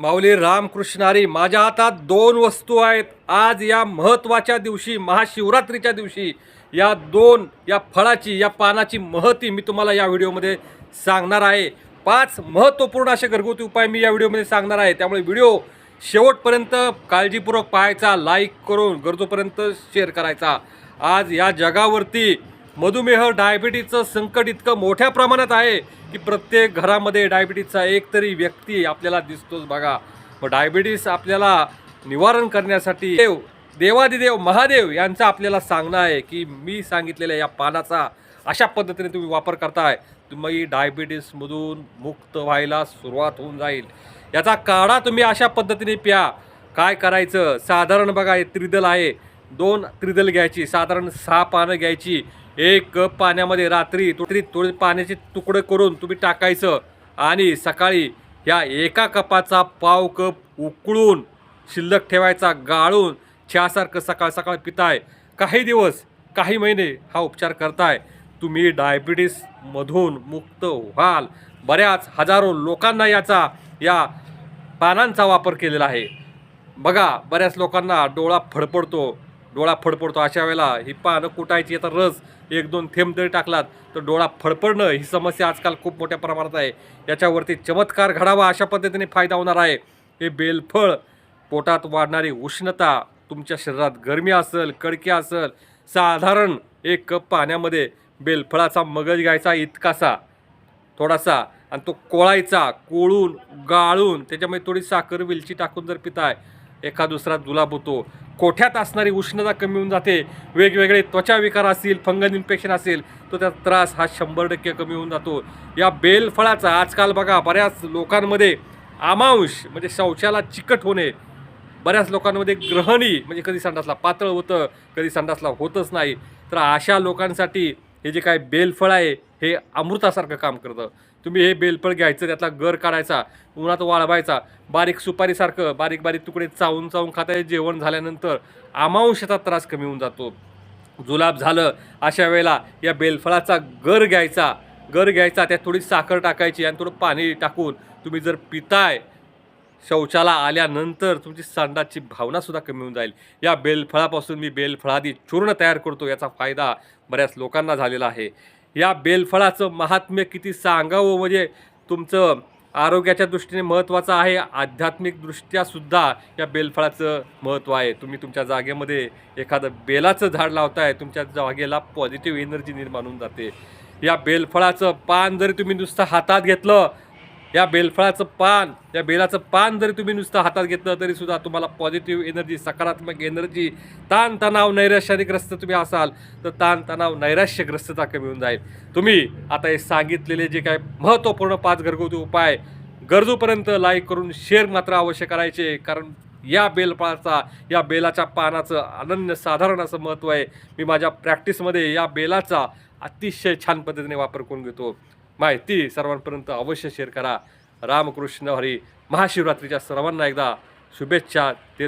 माऊली रामकृष्णारी माझ्या हातात दोन वस्तू आहेत. आज या महत्त्वाच्या दिवशी महाशिवरात्रीच्या दिवशी या दोन या फळाची या पानाची महती मी तुम्हाला या व्हिडिओमध्ये सांगणार आहे. पाच महत्त्वपूर्ण असे घरगुती उपाय मी या व्हिडिओमध्ये सांगणार आहे. त्यामुळे व्हिडिओ शेवटपर्यंत काळजीपूर्वक पाहायचा लाईक करून गरजोपर्यंत शेअर करायचा. आज या जगावरती मधुमेह डायबिटीजचं संकट इतकं मोठ्या प्रमाणात आहे की प्रत्येक घरामध्ये डायबिटीजचा एक तरी व्यक्ती आपल्याला दिसतोच बघा. मग डायबिटीस आपल्याला निवारण करण्यासाठी देव देवादिदेव महादेव यांचं आपल्याला सांगणं आहे की मी सांगितलेल्या या पानाचा अशा पद्धतीने तुम्ही वापर करताय तुम्ही डायबिटीसमधून मुक्त व्हायला सुरुवात होऊन जाईल. याचा काढा तुम्ही अशा पद्धतीने प्या. काय करायचं? साधारण बघा हे त्रिदल आहे. दोन त्रिदल घ्यायची साधारण सहा पानं घ्यायची. एक कप पाण्यामध्ये रात्री थोडी थोडे पाण्याचे तुकडे करून तुम्ही टाकायचं आणि सकाळी या एका कपाचा पाव कप उकळून शिल्लक ठेवायचा गाळून चहासारखं सकाळ सकाळ पिताय. काही दिवस काही महिने हा उपचार करताय. तुम्ही डायबिटीसमधून मुक्त व्हाल. बऱ्याच हजारो लोकांना याचा या पानांचा वापर केलेला आहे. बघा बऱ्याच लोकांना डोळा फडफडतो. डोळा फडफडतो अशा वेळेला. ही पानं कुटायची आता रस एक दोन थेंब जरी टाकलात तर डोळा फडफडणं ही समस्या आजकाल खूप मोठ्या प्रमाणात आहे. याच्यावरती चमत्कार घडावा अशा पद्धतीने फायदा होणार आहे. हे बेलफळ पोटात वाढणारी उष्णता तुमच्या शरीरात गरमी असेल कडकी असेल साधारण एक कप पाण्यामध्ये बेलफळाचा मगज घ्यायचा इतकासा थोडासा. आणि तो कोळायचा कोळून गाळून त्याच्यामध्ये थोडी साखर वेलची टाकून जर पिताय एका दुसरा जुलाब होतो. कोठ्यात असणारी उष्णता कमी होऊन जाते. वेगवेगळे त्वचा विकार असतील फंगल इन्फेक्शन असेल तर त्याचा त्रास हा शंभर टक्के कमी होऊन जातो. या बेलफळाचा आजकाल बघा बऱ्याच लोकांमध्ये आमांश म्हणजे शौचाला चिकट होणे. बऱ्याच लोकांमध्ये ग्रहणी म्हणजे कधी संडासला पातळ होतं कधी संडासला होतच नाही. तर अशा लोकांसाठी हे जे काय बेलफळ आहे हे अमृतासारखं काम करतं. तुम्ही हे बेलफळ घ्यायचं त्यातला गर काढायचा उन्हात वाळवायचा बारीक सुपारीसारखं बारीक बारीक तुकडे चावून चावून खाता जेवण झाल्यानंतर आमांशाचा त्रास कमी होऊन जातो. जुलाब झालं अशा वेळेला या बेलफळाचा गर घ्यायचा गर घ्यायचा त्यात थोडी साखर टाकायची आणि थोडं पाणी टाकून तुम्ही जर पिताय शौचाला आल्यानंतर तुमची संडाची भावनासुद्धा कमी होऊन जाईल. या बेलफळापासून मी बेलफळादी चूर्ण तयार करतो याचा फायदा बऱ्याच लोकांना झालेला आहे. या बेलफळाचं महात्म्य किती सांगावं? म्हणजे तुमचं आरोग्याच्या दृष्टीने महत्त्वाचं आहे आध्यात्मिकदृष्ट्यासुद्धा या बेलफळाचं महत्त्व आहे. तुम्ही तुमच्या जागेमध्ये एखादं बेलाचं झाड लावताय तुमच्या जागेला पॉझिटिव्ह एनर्जी निर्माण होऊन जाते. या बेलफळाचं पान जरी तुम्ही नुसतं हातात घेतलं या बेलफळाचं पान या बेलाचं पान जरी तुम्ही नुसतं हातात घेतलं तरी सुद्धा तुम्हाला पॉझिटिव्ह एनर्जी सकारात्मक एनर्जी ताणतणाव नैराश्याग्रस्त तुम्ही असाल तर ताणतणाव नैराश्यग्रस्तता कमी होऊन जाईल. तुम्ही आता हे सांगितलेले जे काय महत्त्वपूर्ण पाच घरगुती उपाय गरजूपर्यंत लाईक करून शेअर मात्र अवश्य करायचे कारण या बेलफळाचा या बेलाच्या पानाचं अनन्य साधारण असं महत्त्व आहे. मी माझ्या प्रॅक्टिसमध्ये या बेलाचा अतिशय छान पद्धतीने वापर करून घेतो. माहिती सर्वांपर्यंत अवश्य शेअर करा. रामकृष्ण हरी महाशिवरात्रीच्या सर्वांना एकदा शुभेच्छा देत.